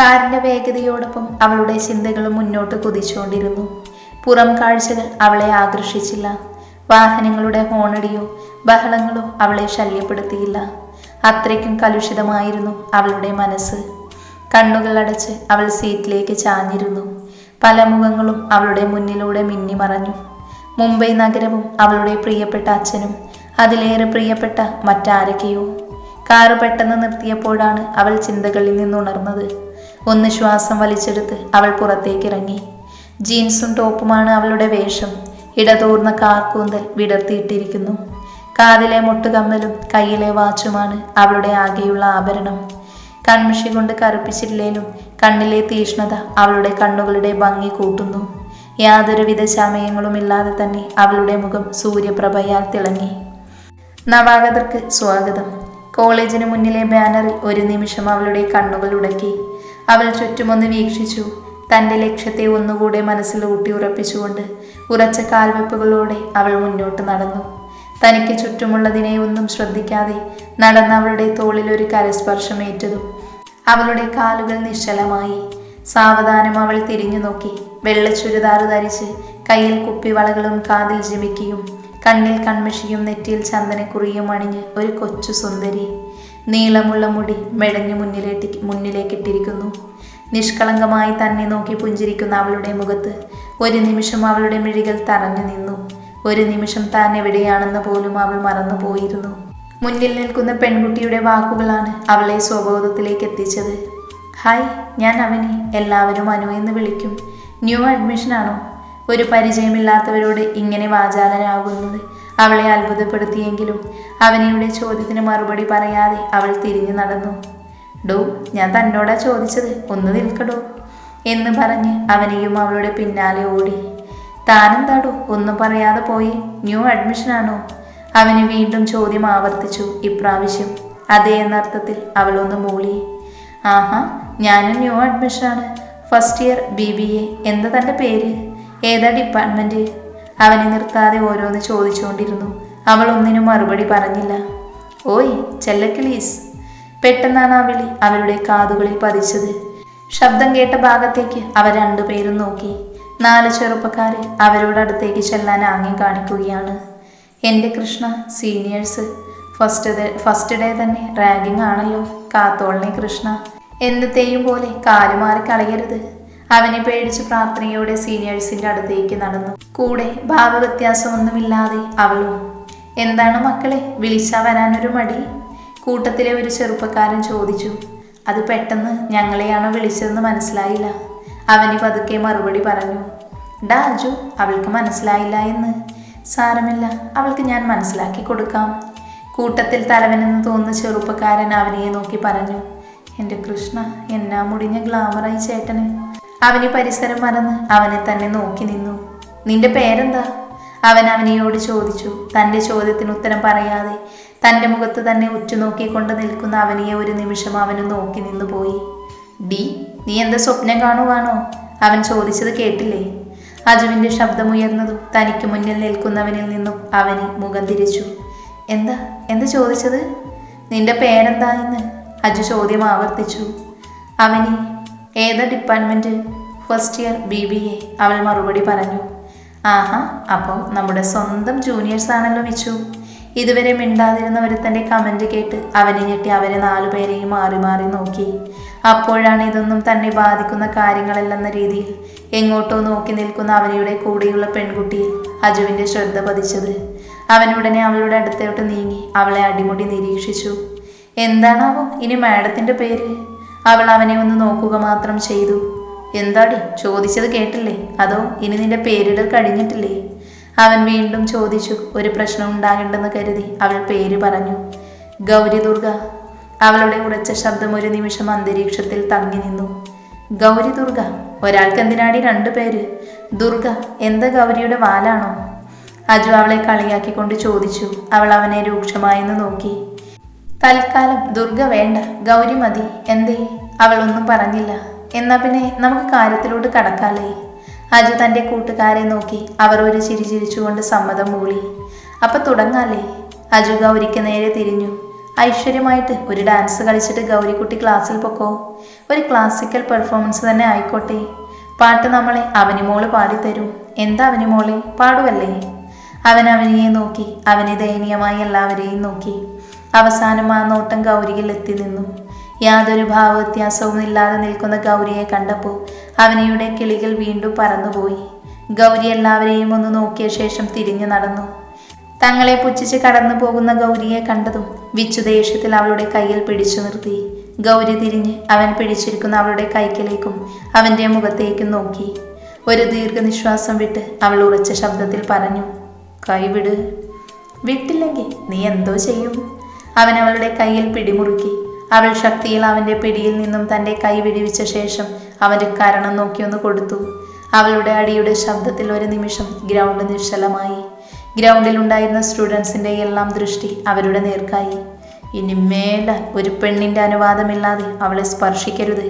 കാറിന്റെ വേഗതയോടൊപ്പം അവളുടെ ചിന്തകളും മുന്നോട്ട് കുതിച്ചുകൊണ്ടിരുന്നു. പുറം കാഴ്ചകൾ അവളെ ആകർഷിച്ചില്ല. വാഹനങ്ങളുടെ ഹോണടിയോ ബഹളങ്ങളോ അവളെ ശല്യപ്പെടുത്തിയില്ല. അത്രയ്ക്കും കലുഷിതമായിരുന്നു അവളുടെ മനസ്സ്. കണ്ണുകൾ അടച്ച് അവൾ സീറ്റിലേക്ക് ചാഞ്ഞിരുന്നു. പല മുഖങ്ങളും അവളുടെ മുന്നിലൂടെ മിന്നി മറഞ്ഞു. മുംബൈ നഗരവും അവളുടെ പ്രിയപ്പെട്ട അച്ഛനും അതിലേറെ പ്രിയപ്പെട്ട മറ്റാരൊക്കെയോ? കാറ് പെട്ടെന്ന് നിർത്തിയപ്പോഴാണ് അവൾ ചിന്തകളിൽ നിന്നുണർന്നത്. ഒന്ന് ശ്വാസം വലിച്ചെടുത്ത് അവൾ പുറത്തേക്ക് ഇറങ്ങി ജീൻസും ടോപ്പുമാണ് അവളുടെ വേഷം. ഇടതൂർന്ന കാർക്കൂന്തൽ വിടർത്തിയിട്ടിരിക്കുന്നു. കാതിലെ മുട്ടുകമ്മലും കയ്യിലെ വാച്ചുമാണ് അവളുടെ ആകെയുള്ള ആഭരണം. കൺമിഷി കൊണ്ട് കറുപ്പിച്ചില്ലേലും കണ്ണിലെ തീഷ്ണത അവളുടെ കണ്ണുകളുടെ ഭംഗി കൂട്ടുന്നു. യാതൊരുവിധ ചമയങ്ങളുമില്ലാതെ തന്നെ അവളുടെ മുഖം സൂര്യപ്രഭയാൽ തിളങ്ങി. നവാഗതർക്ക് സ്വാഗതം. കോളേജിന് മുന്നിലെ ബാനറിൽ ഒരു നിമിഷം അവളുടെ കണ്ണുകൾ ഉടക്കി. അവൾ ചുറ്റുമൊന്ന് വീക്ഷിച്ചു. തന്റെ ലക്ഷ്യത്തെ ഒന്നുകൂടെ മനസ്സിൽ ഊട്ടി ഉറപ്പിച്ചുകൊണ്ട് ഉറച്ച കാൽവെപ്പുകളോടെ അവൾ മുന്നോട്ട് നടന്നു. തനിക്ക് ചുറ്റുമുള്ളതിനെ ഒന്നും ശ്രദ്ധിക്കാതെ നടന്ന അവളുടെ തോളിൽ ഒരു കരസ്പർശമേറ്റതും അവളുടെ കാലുകൾ നിശ്ചലമായി. സാവധാനം അവൾ തിരിഞ്ഞു നോക്കി. വെള്ള ചുരിദാർ ധരിച്ച് കയ്യിൽ കുപ്പിവളകളും കാതിൽ ജിമിക്കിയും കണ്ണിൽ കൺമിഷിയും നെറ്റിയിൽ ചന്ദനക്കുറിയും അണിഞ്ഞ് ഒരു കൊച്ചു സുന്ദരി. നീളമുള്ള മുടി മെടഞ്ഞു മുന്നിലേട്ടി മുന്നിലേക്കിട്ടിരിക്കുന്നു. നിഷ്കളങ്കമായി തന്നെ നോക്കി പുഞ്ചിരിക്കുന്ന അവളുടെ മുഖത്ത് ഒരു നിമിഷം അവളുടെ മിഴികൾ തറഞ്ഞു നിന്നു. ഒരു നിമിഷം താൻ എവിടെയാണെന്ന് പോലും അവൾ മറന്നു പോയിരുന്നു. മുന്നിൽ നിൽക്കുന്ന പെൺകുട്ടിയുടെ വാക്കുകളാണ് അവളെ സ്വബോധത്തിലേക്ക് എത്തിച്ചത്. ഹായ് ഞാൻ അവനെ എല്ലാവരും അനു എന്ന് വിളിക്കും. ന്യൂ അഡ്മിഷനാണോ? ഒരു പരിചയമില്ലാത്തവരോട് ഇങ്ങനെ വാചാലനാകുന്നത് അവളെ അത്ഭുതപ്പെടുത്തിയെങ്കിലും അവനിയുടെ ചോദ്യത്തിന് മറുപടി പറയാതെ അവൾ തിരിഞ്ഞു നടന്നു. ഡോ ഞാൻ തന്നോടാ ചോദിച്ചത്. ഒന്ന് നിൽക്കടോ എന്ന് പറഞ്ഞ് അവനെയും അവളുടെ പിന്നാലെ ഓടി. താനെന്താടോ? ഒന്നും പറയാതെ പോയി. ന്യൂ അഡ്മിഷൻ ആണോ? അവന് വീണ്ടും ചോദ്യം ആവർത്തിച്ചു ഇപ്രാവശ്യം. അതേ എന്നർത്ഥത്തിൽ അവളൊന്ന് മൂളി. ആഹാ ഞാനും new അഡ്മിഷനാണ് first year B B A. എന്താ തന്റെ പേര്? ഏതാ ഡിപ്പാർട്ട്മെന്റ്? അവനെ നിർത്താതെ ഓരോന്ന് ചോദിച്ചുകൊണ്ടിരുന്നു. അവൾ ഒന്നിനും മറുപടി പറഞ്ഞില്ല. ഓയ് ചെല്ലക്കിളീസ് പെട്ടെന്നാണ് ആ വിളി അവരുടെ കാതുകളിൽ പതിച്ചത്. ശബ്ദം കേട്ട ഭാഗത്തേക്ക് അവർ രണ്ടുപേരും നോക്കി. നാല് ചെറുപ്പക്കാരെ അവരോടടുത്തേക്ക് ചെല്ലാൻ ആംഗ്യം കാണിക്കുകയാണ്. എന്റെ Krishna seniors. First first day തന്നെ റാഗിംഗ് ആണല്ലോ. കാത്തോളനെ കൃഷ്ണ. എന്നത്തെയും പോലെ കാലുമാറി കളയരുത്. അവനെ പേടിച്ച് പ്രാർത്ഥനയോടെ സീനിയേഴ്സിന്റെ അടുത്തേക്ക് നടന്നു. കൂടെ ഭാവവ്യത്യാസമൊന്നുമില്ലാതെ അവളും എന്താണ് മക്കളെ വിളിച്ചാ വരാനൊരു മടി? കൂട്ടത്തിലെ ഒരു ചെറുപ്പക്കാരൻ ചോദിച്ചു. അത് പെട്ടെന്ന് ഞങ്ങളെയാണോ വിളിച്ചതെന്ന് മനസ്സിലായില്ല. അവന് പതുക്കെ മറുപടി പറഞ്ഞു. ഡാ അജു അവൾക്ക് മനസ്സിലായില്ല എന്ന്. സാരമില്ല അവൾക്ക് ഞാൻ മനസ്സിലാക്കി കൊടുക്കാം. കൂട്ടത്തിൽ തലവനെന്ന് തോന്നുന്ന ചെറുപ്പക്കാരൻ അവനെ നോക്കി പറഞ്ഞു. എന്റെ കൃഷ്ണ എന്നാ മുടിഞ്ഞ ഗ്ലാമറായി ചേട്ടന്? അവന് പരിസരം മറന്ന് അവനെ തന്നെ നോക്കി നിന്നു. നിന്റെ പേരെന്താ? അവൻ അവനെയോട് ചോദിച്ചു. തന്റെ ചോദ്യത്തിന് ഉത്തരം പറയാതെ തന്റെ മുഖത്ത് തന്നെ ഉറ്റുനോക്കിക്കൊണ്ട് നിൽക്കുന്ന അവനിയെ ഒരു നിമിഷം അവന് നോക്കി നിന്നു പോയി. ഡി നീ എന്താ സ്വപ്നം കാണുവാണോ? അവൻ ചോദിച്ചത് കേട്ടില്ലേ? അജുവിന്റെ ശബ്ദമുയർന്നതും തനിക്ക് മുന്നിൽ നിൽക്കുന്നവനിൽ നിന്നും അവന് മുഖം തിരിച്ചു. എന്താ? എന്താ ചോദിച്ചത്? നിന്റെ പേരെന്താ എന്ന്? അജു ചോദ്യം ആവർത്തിച്ചു. അവനി ഏതാ department first year B B A അവൾ മറുപടി പറഞ്ഞു. ആഹാ അപ്പം നമ്മുടെ സ്വന്തം ജൂനിയേഴ്സ് ആണല്ലോ മിച്ചു ഇതുവരെ മിണ്ടാതിരുന്ന ഒരുത്തന്റെ കമന്റ് കേട്ട് അവനെ ഞെട്ടി അവരെ നാലുപേരെയും മാറി മാറി നോക്കി. അപ്പോഴാണ് ഇതൊന്നും തന്നെ ബാധിക്കുന്ന കാര്യങ്ങളല്ലെന്ന രീതിയിൽ എങ്ങോട്ടോ നോക്കി നിൽക്കുന്ന അവനയുടെ കൂടെയുള്ള പെൺകുട്ടിയിൽ അജുവിന്റെ ശ്രദ്ധ പതിച്ചത്. അവനുടനെ അവളുടെ അടുത്തോട്ട് നീങ്ങി അവളെ അടിമുടി നിരീക്ഷിച്ചു. എന്താണാവോ ഇനി മാഡത്തിന്റെ പേര്? അവൾ അവനെ ഒന്ന് നോക്കുക മാത്രം ചെയ്തു. എന്താടി? ചോദിച്ചത് കേട്ടില്ലേ? അതോ ഇനി നിന്റെ പേരിടൽ കഴിഞ്ഞിട്ടില്ലേ? അവൻ വീണ്ടും ചോദിച്ചു ഒരു പ്രശ്നം ഉണ്ടാകണ്ടെന്ന് കരുതി അവൾ പേര് പറഞ്ഞു. ഗൗരി ദുർഗ അവളുടെ ഉറച്ച ശബ്ദം ഒരു നിമിഷം അന്തരീക്ഷത്തിൽ തങ്ങി നിന്നു. ഗൗരി ദുർഗ ഒരാൾക്ക് എന്തിനാടി രണ്ടു പേര്? ദുർഗ എന്താ ഗൗരിയുടെ വാലാണോ? അജു അവളെ കളിയാക്കിക്കൊണ്ട് ചോദിച്ചു. അവൾ അവനെ രൂക്ഷമായെന്ന് നോക്കി. തൽക്കാലം ദുർഗ വേണ്ട. ഗൗരി മതി. എന്തേ? അവളൊന്നും പറഞ്ഞില്ല. എന്നാ പിന്നെ നമുക്ക് കാര്യത്തിലോട്ട് കടക്കാലേ അജു തന്റെ കൂട്ടുകാരെ നോക്കി അവർ ഒരു ചിരി ചിരിച്ചുകൊണ്ട് സമ്മതം മൂളി. അപ്പൊ തുടങ്ങാലേ അജു ഗൗരിക്ക് നേരെ തിരിഞ്ഞു. ഐശ്വര്യമായിട്ട് ഒരു ഡാൻസ് കളിച്ചിട്ട് ഗൗരിക്കുട്ടി ക്ലാസ്സിൽ പൊക്കോ? ഒരു ക്ലാസിക്കൽ പെർഫോമൻസ് തന്നെ ആയിക്കോട്ടെ. പാട്ട് നമ്മളെ അവനിമോൾ പാടിത്തരും. എന്താ അവനിമോളെ? പാടുവല്ലേ? അവൻ അവനിയെ നോക്കി അവനെ ദയനീയമായി എല്ലാവരെയും നോക്കി. അവസാനം ആ നോട്ടം ഗൗരിയിൽ എത്തി നിന്നു. യാതൊരു ഭാവവ്യത്യാസവും ഇല്ലാതെ നിൽക്കുന്ന ഗൗരിയെ കണ്ടപ്പോൾ അവനിയുടെ കിളികൾ വീണ്ടും പറന്നുപോയി. ഗൗരി എല്ലാവരെയും ഒന്ന് നോക്കിയ ശേഷം തിരിഞ്ഞു നടന്നു. തങ്ങളെ പുച്ഛിച്ച് കടന്നു പോകുന്ന ഗൗരിയെ കണ്ടതും വിച്ചു ദേഷ്യത്തിൽ അവളുടെ കയ്യിൽ പിടിച്ചു നിർത്തി. ഗൗരി തിരിഞ്ഞ് അവൻ പിടിച്ചിരിക്കുന്ന അവളുടെ കൈക്കിലേക്കും അവന്റെ മുഖത്തേക്കും നോക്കി. ഒരു ദീർഘനിശ്വാസം വിട്ട് അവൾ ഉറച്ച ശബ്ദത്തിൽ പറഞ്ഞു കൈവിട്. വിട്ടില്ലെങ്കിൽ നീ എന്തോ ചെയ്യും? അവൻ അവളുടെ കയ്യിൽ പിടിമുറുക്കി. അവൾ ശക്തിയിൽ അവന്റെ പിടിയിൽ നിന്നും തന്റെ കൈ വിടിവിച്ച ശേഷം അവന്റെ കരണം നോക്കിയൊന്ന് കൊടുത്തു. അവളുടെ അടിയുടെ ശബ്ദത്തിൽ ഒരു നിമിഷം ഗ്രൗണ്ട് നിശ്ചലമായി. ഗ്രൗണ്ടിൽ ഉണ്ടായിരുന്ന സ്റ്റുഡൻസിന്റെ എല്ലാം ദൃഷ്ടി അവരുടെ നേർക്കായി. ഇനി മേല ഒരു പെണ്ണിന്റെ അനുവാദമില്ലാതെ അവളെ സ്പർശിക്കരുത്.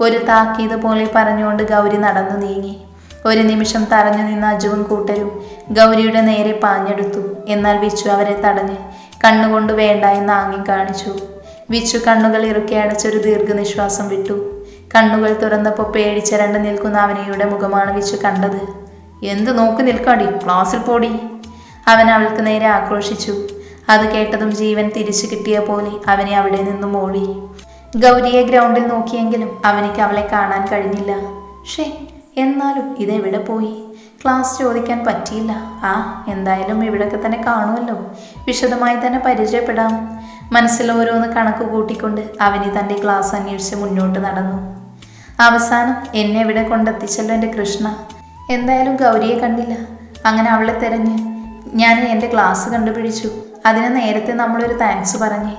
ഒരു താക്കീത് പോലെ പറഞ്ഞുകൊണ്ട് ഗൗരി നടന്നു നീങ്ങി. ഒരു നിമിഷം തറഞ്ഞു നിന്ന അജുവും കൂട്ടരും ഗൗരിയുടെ നേരെ പാഞ്ഞെടുത്തു. എന്നാൽ വിച്ചു അവരെ തടഞ്ഞ്. കണ്ണുകൊണ്ട് വേണ്ട എന്ന് ആംഗ്യം കാണിച്ചു. വിച്ചു കണ്ണുകൾ ഇറുക്കി അടച്ചൊരു ദീർഘനിശ്വാസം വിട്ടു. കണ്ണുകൾ തുറന്നപ്പോൾ പേടിച്ച രണ്ട് നിൽക്കുന്ന അവനയുടെ മുഖമാണ് വിച്ചു കണ്ടത്. എന്ത് നോക്കി നിൽക്കാടി ക്ലാസ്സിൽ പോടി. അവൻ അവൾക്ക് നേരെ ആക്രോശിച്ചു. അത് കേട്ടതും ജീവൻ തിരിച്ചു കിട്ടിയ പോലെ അവനെ അവിടെ നിന്നും ഓടി. ഗൗരിയെ ഗ്രൗണ്ടിൽ നോക്കിയെങ്കിലും അവനിക്ക് അവളെ കാണാൻ കഴിഞ്ഞില്ല. ഷേ എന്നാലും ഇതെവിടെ പോയി? ക്ലാസ് ചോദിക്കാൻ പറ്റിയില്ല. ആ എന്തായാലും ഇവിടൊക്കെ തന്നെ കാണുമല്ലോ. വിശദമായി തന്നെ പരിചയപ്പെടാം. മനസ്സിൽ ഓരോന്ന് കണക്ക് കൂട്ടിക്കൊണ്ട് അവനി തന്റെ ക്ലാസ് അന്വേഷിച്ച് മുന്നോട്ട് നടന്നു. അവസാനം എന്നെ ഇവിടെ കൊണ്ടെത്തിച്ചല്ലോ എന്റെ കൃഷ്ണ. എന്തായാലും ഗൗരിയെ കണ്ടില്ല. അങ്ങനെ അവളെ തിരഞ്ഞ് ഞാൻ എന്റെ ക്ലാസ് കണ്ടുപിടിച്ചു. അതിന് നേരത്തെ നമ്മളൊരു താങ്ക്സ് പറഞ്ഞേ.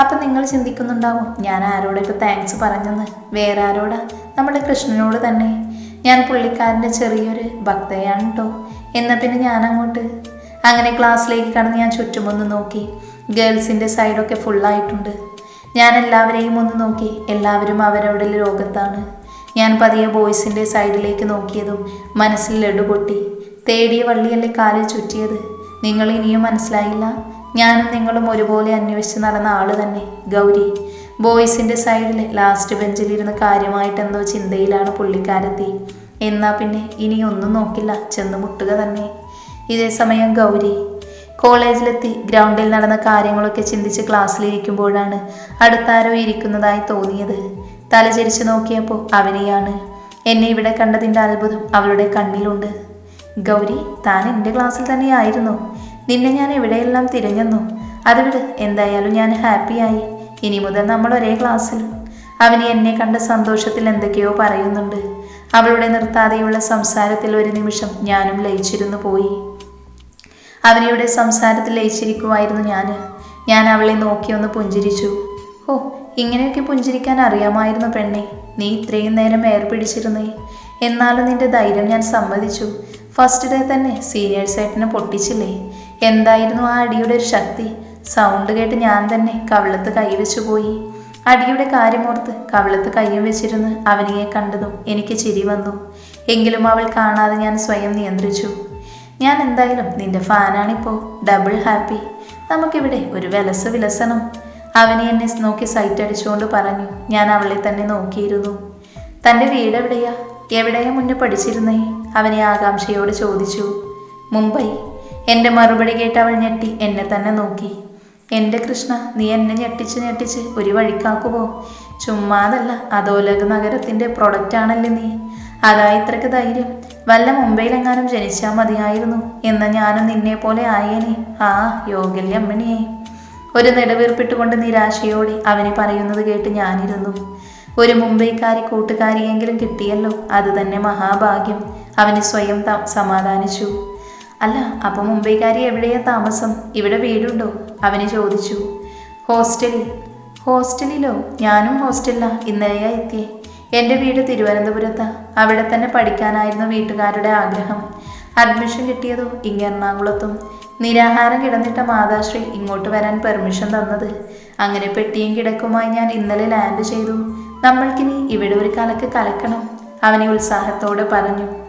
അപ്പം നിങ്ങൾ ചിന്തിക്കുന്നുണ്ടാവും ഞാൻ ആരോടൊക്കെ താങ്ക്സ് പറഞ്ഞെന്ന്. വേറെ ആരോടാ? നമ്മുടെ കൃഷ്ണനോട് തന്നെ. ഞാൻ പുള്ളിക്കാരന്റെ ചെറിയൊരു ഭക്തയാണ് കേട്ടോ എന്നാൽ പിന്നെ ഞാൻ അങ്ങോട്ട് അങ്ങനെ ക്ലാസ്സിലേക്ക് കടന്ന് ഞാൻ ചുറ്റുമൊന്ന് നോക്കി. ഗേൾസിന്റെ സൈഡൊക്കെ ഫുള്ളായിട്ടുണ്ട്. ഞാൻ എല്ലാവരെയും ഒന്ന് നോക്കി. എല്ലാവരും അവരവിടെ ലോകത്താണ്. ഞാൻ പതിയെ ബോയ്സിന്റെ സൈഡിലേക്ക് നോക്കിയതും മനസ്സിൽ ലഡു പൊട്ടി. തേടിയ വള്ളിയല്ലേ കാലിൽ ചുറ്റിയത്? നിങ്ങൾ ഇനിയും മനസ്സിലായില്ല? ഞാനും നിങ്ങളും ഒരുപോലെ അന്വേഷിച്ച് നടന്ന ആൾ തന്നെ. ഗൗരി. ബോയ്സിന്റെ സൈഡിൽ ലാസ്റ്റ് ബെഞ്ചിലിരുന്ന് കാര്യമായിട്ടെന്തോ ചിന്തയിലാണ് പുള്ളിക്കാരത്തി. എന്നാ പിന്നെ ഇനി ഒന്നും നോക്കില്ല ചെന്ന് മുട്ടുക തന്നെ. ഇതേ സമയം ഗൗരി കോളേജിലെത്തി ഗ്രൗണ്ടിൽ നടന്ന കാര്യങ്ങളൊക്കെ ചിന്തിച്ച് ക്ലാസ്സിലിരിക്കുമ്പോഴാണ് അടുത്താരോ ഇരിക്കുന്നതായി തോന്നിയത്. തലചരിച്ച് നോക്കിയപ്പോൾ അവനെയാണ്. എന്നെ ഇവിടെ കണ്ടതിന്റെ അത്ഭുതം അവളുടെ കണ്ണിലുണ്ട്. ഗൗരി താൻ എന്റെ ക്ലാസ്സിൽ തന്നെയായിരുന്നു. നിന്നെ ഞാൻ എവിടെയെല്ലാം തിരഞ്ഞെന്നു. അതിവിടെ എന്തായാലും ഞാൻ ഹാപ്പിയായി. ഇനി മുതൽ നമ്മൾ ഒരേ ക്ലാസ്സിൽ. അവന് എന്നെ കണ്ട സന്തോഷത്തിൽ എന്തൊക്കെയോ പറയുന്നുണ്ട്. അവളുടെ നിർത്താതെയുള്ള സംസാരത്തിൽ ഒരു നിമിഷം ഞാനും ലയിച്ചിരുന്നു പോയി. അവനിയുടെ സംസാരത്തിൽ ലയിച്ചിരിക്കുമായിരുന്നു ഞാൻ ഞാൻ അവളെ നോക്കി ഒന്ന് പുഞ്ചിരിച്ചു. ഓ ഇങ്ങനെയൊക്കെ പുഞ്ചിരിക്കാൻ അറിയാമായിരുന്നു പെണ്ണെ. നീ ഇത്രയും നേരം ഏർപിടിച്ചിരുന്നേ എന്നാലും നിന്റെ ധൈര്യം ഞാൻ സമ്മതിച്ചു. ഫസ്റ്റ് ഡേ തന്നെ സീനിയേഴ്സ് ആയിട്ടിനെ പൊട്ടിച്ചില്ലേ? എന്തായിരുന്നു ആ അടിയുടെ ഒരു ശക്തി? സൗണ്ട് കേട്ട് ഞാൻ തന്നെ കവിളത്ത് കൈവച്ചു പോയി. അടിയുടെ കാര്യമോർത്ത് കവിളത്ത് കയ്യും വെച്ചിരുന്ന് അവനിയെ കണ്ടതും എനിക്ക് ചിരി വന്നു. എങ്കിലും അവൾ കാണാതെ ഞാൻ സ്വയം നിയന്ത്രിച്ചു. ഞാൻ എന്തായാലും നിന്റെ ഫാനാണിപ്പോ ഡബിൾ ഹാപ്പി. നമുക്കിവിടെ ഒരു വിലസ് വിലസണം അവനെ എന്നെ നോക്കി സൈറ്റ് അടിച്ചുകൊണ്ട് പറഞ്ഞു. ഞാൻ അവളെ തന്നെ നോക്കിയിരുന്നു. തന്റെ വീട് എവിടെയാ? എവിടെയാ മുന്നേ പഠിച്ചിരുന്നേ? അവനെ ആകാംക്ഷയോട് ചോദിച്ചു. മുംബൈ. എന്റെ മറുപടി കേട്ട് അവൾ ഞെട്ടി എന്നെ തന്നെ നോക്കി. എന്റെ കൃഷ്ണ നീ എന്നെ ഞെട്ടിച്ച് ഞെട്ടിച്ച് ഒരു വഴിക്കാക്കുമോ ചുമ്മാതല്ല അതോലക നഗരത്തിന്റെ പ്രൊഡക്റ്റാണല്ലേ നീ. അതാ ഇത്രക്ക് ധൈര്യം. വല്ല മുംബൈയിലെങ്ങാനും ജനിച്ചാൽ മതിയായിരുന്നു എന്ന ഞാനും നിന്നെ പോലെ ആയേനെ. ആ യോഗല്യമ്മണിയെ ഒരു നെടുവീർപ്പിട്ടുകൊണ്ട് നിരാശയോടെ അവന് പറയുന്നത് കേട്ട് ഞാനിരുന്നു. ഒരു മുംബൈക്കാരി കൂട്ടുകാരിയെങ്കിലും കിട്ടിയല്ലോ അത് തന്നെ മഹാഭാഗ്യം. അവന് സ്വയം സമാധാനിച്ചു. അല്ല അപ്പോൾ മുംബൈക്കാരി എവിടെയാ താമസം? ഇവിടെ വീടുണ്ടോ? അവന് ചോദിച്ചു. ഹോസ്റ്റലിൽ. ഹോസ്റ്റലിലോ? ഞാനും ഹോസ്റ്റലിലാ. ഇന്നലെയാ എത്തിയേ. എന്റെ വീട് തിരുവനന്തപുരത്താ. അവിടെ തന്നെ പഠിക്കാനായിരുന്നു വീട്ടുകാരുടെ ആഗ്രഹം. അഡ്മിഷൻ കിട്ടിയതോ? ഇങ്ങ് എറണാകുളത്തും. നിരാഹാരം കിടന്നിട്ട മാതാശ്രീ ഇങ്ങോട്ട് വരാൻ പെർമിഷൻ തന്നത്. അങ്ങനെ പെട്ടിയും കിടക്കുമായി ഞാൻ ഇന്നലെ ലാൻഡ് ചെയ്തു. നമ്മൾക്കിനി ഇവിടെ ഒരു കലക്ക് കലക്കണം. അവനെ ഉത്സാഹത്തോടെ പറഞ്ഞു.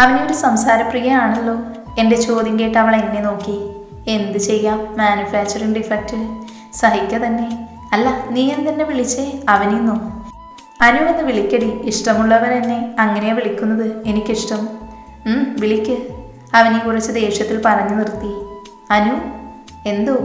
അവനെ ഒരു സംസാരപ്രിയയാണല്ലോ. എന്റെ ചോദ്യം കേട്ട് അവൾ എന്നെ നോക്കി. എന്ത് ചെയ്യാം? മാനുഫാക്ചറിങ് ഡിഫക്റ്റ് സഹിക്ക തന്നെ. അല്ല നീ എന്തെന്നെ വിളിച്ചേ? അവനിന്നോ അനു എന്ന് വിളിക്കടി. ഇഷ്ടമുള്ളവൻ എന്നെ അങ്ങനെയാ വിളിക്കുന്നത്. എനിക്കിഷ്ടം. വിളിക്ക്. അവനെ കുറിച്ച് ദേഷ്യത്തിൽ പറഞ്ഞു നിർത്തി. അനു എന്തോ?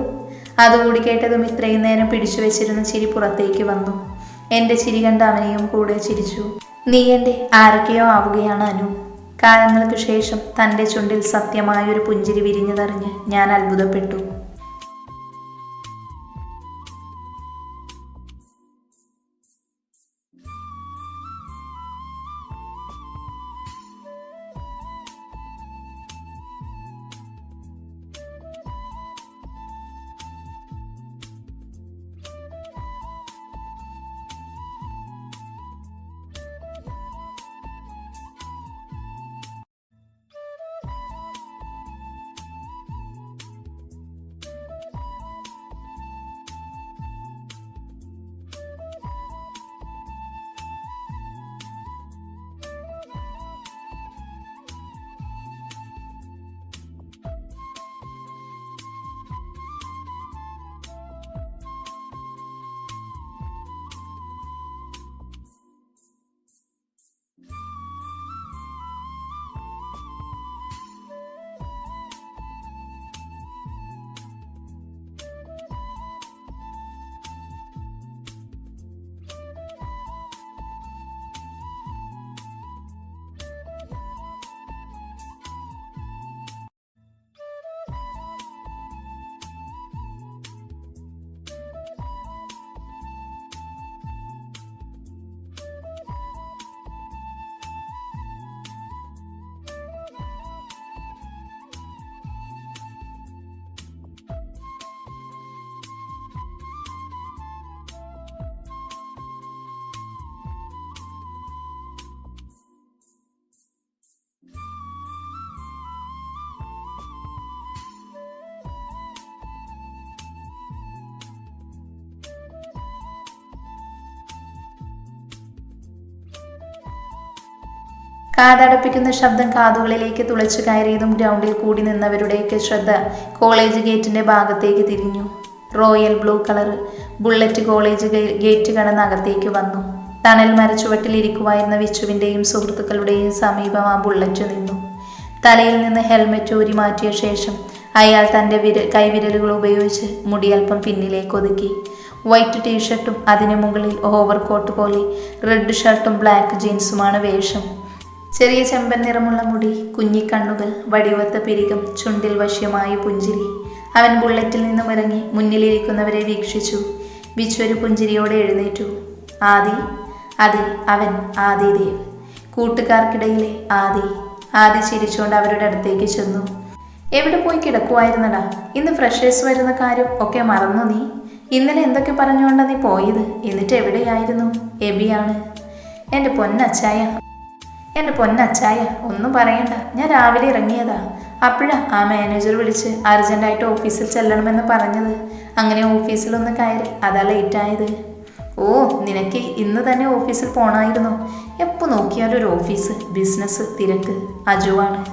അതുകൂടി കേട്ടതും ഇത്രയും നേരം പിടിച്ചു വെച്ചിരുന്ന ചിരി പുറത്തേക്ക് വന്നു. എന്റെ ചിരി കണ്ട് അവനെയും കൂടെ ചിരിച്ചു. നീ എന്റെ ആരൊക്കെയോ ആവുകയാണ് അനു. കാലങ്ങൾക്ക് ശേഷം തന്റെ ചുണ്ടിൽ സത്യമായൊരു പുഞ്ചിരി വിരിഞ്ഞതറിഞ്ഞ് ഞാൻ അത്ഭുതപ്പെട്ടു. കാതടപ്പിക്കുന്ന ശബ്ദം കാതുകളിലേക്ക് തുളച്ചു കയറിയതും ഗ്രൗണ്ടിൽ കൂടി നിന്നവരുടെയൊക്കെ ശ്രദ്ധ കോളേജ് ഗേറ്റിന്റെ ഭാഗത്തേക്ക് തിരിഞ്ഞു. Royal blue colour bullet college gate കടന്ന് അകത്തേക്ക് വന്നു. തണൽ മരച്ചുവട്ടിൽ ഇരിക്കുവായിരുന്ന വിച്ചുവിന്റെയും സുഹൃത്തുക്കളുടെയും സമീപം ആ ബുള്ളറ്റ് നിന്നു. തലയിൽ നിന്ന് ഹെൽമെറ്റ് ഊരി മാറ്റിയ ശേഷം അയാൾ തന്റെ വിര കൈവിരലുകൾ ഉപയോഗിച്ച് മുടി അല്പം പിന്നിലേക്ക് ഒതുക്കി. വൈറ്റ് ടീഷർട്ടും അതിന് മുകളിൽ ഓവർ കോട്ട് പോലെ റെഡ് ഷർട്ടും ബ്ലാക്ക് ജീൻസുമാണ് വേഷം. ചെറിയ ചെമ്പൻ നിറമുള്ള മുടി കുഞ്ഞിക്കണ്ണുകൾ വടിവത്ത പിരികം ചുണ്ടിൽ വശ്യമായ പുഞ്ചിരി. അവൻ ബുള്ളറ്റിൽ നിന്നും ഇറങ്ങി മുന്നിലിരിക്കുന്നവരെ വീക്ഷിച്ചു. വിച്ചൊരു പുഞ്ചിരിയോടെ എഴുന്നേറ്റു. ആദി അതെ അവൻ ആദിദേവ്. കൂട്ടുകാർക്കിടയിലെ ആദി ആദി ചിരിച്ചുകൊണ്ട് അവരുടെ അടുത്തേക്ക് ചെന്നു. എവിടെ പോയി കിടക്കുമായിരുന്നടാ ഇന്ന് ഫ്രഷേഴ്സ് വരുന്ന കാര്യം ഒക്കെ മറന്നു നീ. ഇന്നലെ എന്തൊക്കെ പറഞ്ഞുകൊണ്ടാ നീ പോയത്? എന്നിട്ട് എവിടെയായിരുന്നു? എബിയാണ്. എന്റെ പൊന്നച്ചായ. എന്റെ പൊന്നച്ചായ ഒന്നും പറയണ്ട. ഞാൻ രാവിലെ ഇറങ്ങിയതാ. അപ്പോഴാ ആ മാനേജർ വിളിച്ച് അർജന്റായിട്ട് ഓഫീസിൽ ചെല്ലണമെന്ന് പറഞ്ഞത്. അങ്ങനെ ഓഫീസിലൊന്ന് കയറി അതാ ലേറ്റായത് ഓ നിനക്ക് ഇന്ന് തന്നെ ഓഫീസിൽ പോകണമായിരുന്നു എപ്പോൾ നോക്കിയാലും ഒരു ഓഫീസ് ബിസിനസ് തിരക്ക് അജുവാണ്.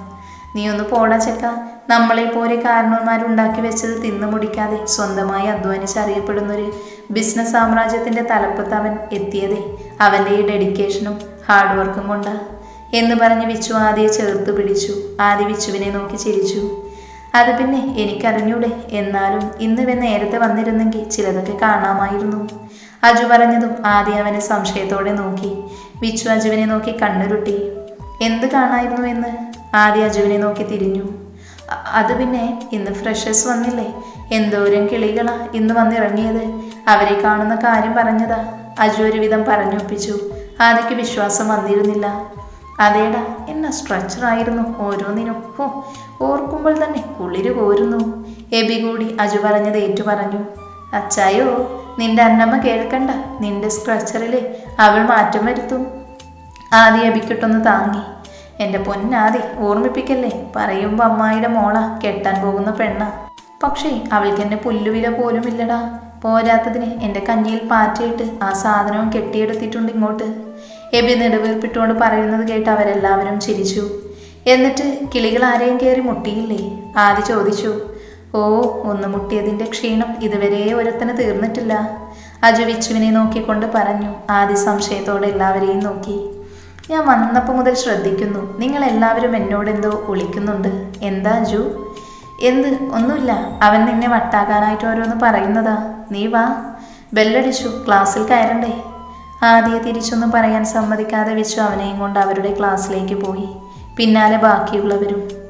നീ ഒന്ന് പോടാ ചെക്ക. നമ്മളെ പോലെ കാരണവന്മാരുണ്ടാക്കി വെച്ചത് തിന്നു മുടിക്കാതെ സ്വന്തമായി അധ്വാനിച്ച് അറിയപ്പെടുന്നൊരു ബിസിനസ് സാമ്രാജ്യത്തിന്റെ തലപ്പത്ത് അവൻ എത്തിയതേ. അവന്റെ ഈ ഡെഡിക്കേഷനും ഹാർഡ് വർക്കും കൊണ്ടാ. എന്ന് പറഞ്ഞ് വിച്ചു ആദ്യെ ചേർത്ത് പിടിച്ചു. ആദ്യ വിച്ചുവിനെ നോക്കി ചിരിച്ചു. അത് പിന്നെ എനിക്കറിഞ്ഞൂടെ. എന്നാലും ഇന്ന് ഇവ നേരത്തെ വന്നിരുന്നെങ്കിൽ ചിലതൊക്കെ കാണാമായിരുന്നു. അജു പറഞ്ഞതും ആദ്യം അവനെ സംശയത്തോടെ നോക്കി. വിച്ചു അജുവിനെ നോക്കി കണ്ണുരുട്ടി. എന്ത് കാണായിരുന്നു എന്ന് ആദ്യ അജുവിനെ നോക്കി തിരിഞ്ഞു. "അ- അത് പിന്നെ ഇന്ന് ഫ്രഷേഴ്സ് വന്നില്ലേ? എന്തോരം കിളികളാ ഇന്ന് വന്നിറങ്ങിയത്. അവരെ കാണുന്ന കാര്യം പറഞ്ഞതാ. അജു ഒരുവിധം പറഞ്ഞൊപ്പിച്ചു. ആദ്യക്ക് വിശ്വാസം വന്നിരുന്നില്ല. അതേടാ എന്ന സ്ട്രക്ചർ ആയിരുന്നു ഓരോന്നിനും. ഹോ ഓർക്കുമ്പോൾ തന്നെ കുളിര് കോരുന്നു. എബി കൂടി അജു പറഞ്ഞത് ഏറ്റു പറഞ്ഞു അച്ചായോ നിന്റെ അന്നമ്മ കേൾക്കണ്ട. നിന്റെ സ്ട്രക്ചറിൽ അവൾ മാറ്റം വരുത്തും. ആദി എബിക്കിട്ടൊന്ന് താങ്ങി. എന്റെ പൊന്നാദി ഓർമ്മിപ്പിക്കല്ലേ? പറയുമ്പോൾ അമ്മായിയുടെ മോള കെട്ടാൻ പോകുന്ന പെണ്ണ. പക്ഷേ അവൾക്ക് എന്നെ പുല്ലുവില പോലും ഇല്ലടാ പോരാത്തതിന് എന്റെ കഞ്ഞിയിൽ പാറ്റയിട്ട് ആ സാധനവും കെട്ടിയെടുത്തിട്ടുണ്ട് ഇങ്ങോട്ട്. എബി നെടുവേർപ്പിട്ടുകൊണ്ട് പറയുന്നത് കേട്ട് അവരെല്ലാവരും ചിരിച്ചു. എന്നിട്ട് കിളികൾ ആരെയും കയറി മുട്ടിയില്ലേ? ആദ്യ ചോദിച്ചു. ഓ ഒന്ന് മുട്ടിയതിന്റെ ക്ഷീണം ഇതുവരെ ഒരുത്തന് തീർന്നിട്ടില്ല. അജു വിച്ചുവിനെ നോക്കിക്കൊണ്ട് പറഞ്ഞു. ആദ്യ സംശയത്തോടെ എല്ലാവരെയും നോക്കി. ഞാൻ വന്നപ്പോൾ മുതൽ ശ്രദ്ധിക്കുന്നു. നിങ്ങൾ എല്ലാവരും എന്നോട് എന്തോ ഒളിക്കുന്നുണ്ട്. എന്താ അജു? എന്ത്? ഒന്നുമില്ല. അവൻ നിന്നെ വട്ടാക്കാനായിട്ട് ഓരോന്ന് പറയുന്നതാ. നീ വാ. ബെല്ലടിച്ചു. ക്ലാസ്സിൽ കയറണ്ടേ? ആദ്യ തിരിച്ചൊന്നും പറയാൻ സമ്മതിക്കാതെ വെച്ചു അവനെയും കൊണ്ട് അവരുടെ ക്ലാസ്സിലേക്ക് പോയി. പിന്നാലെ ബാക്കിയുള്ളവരും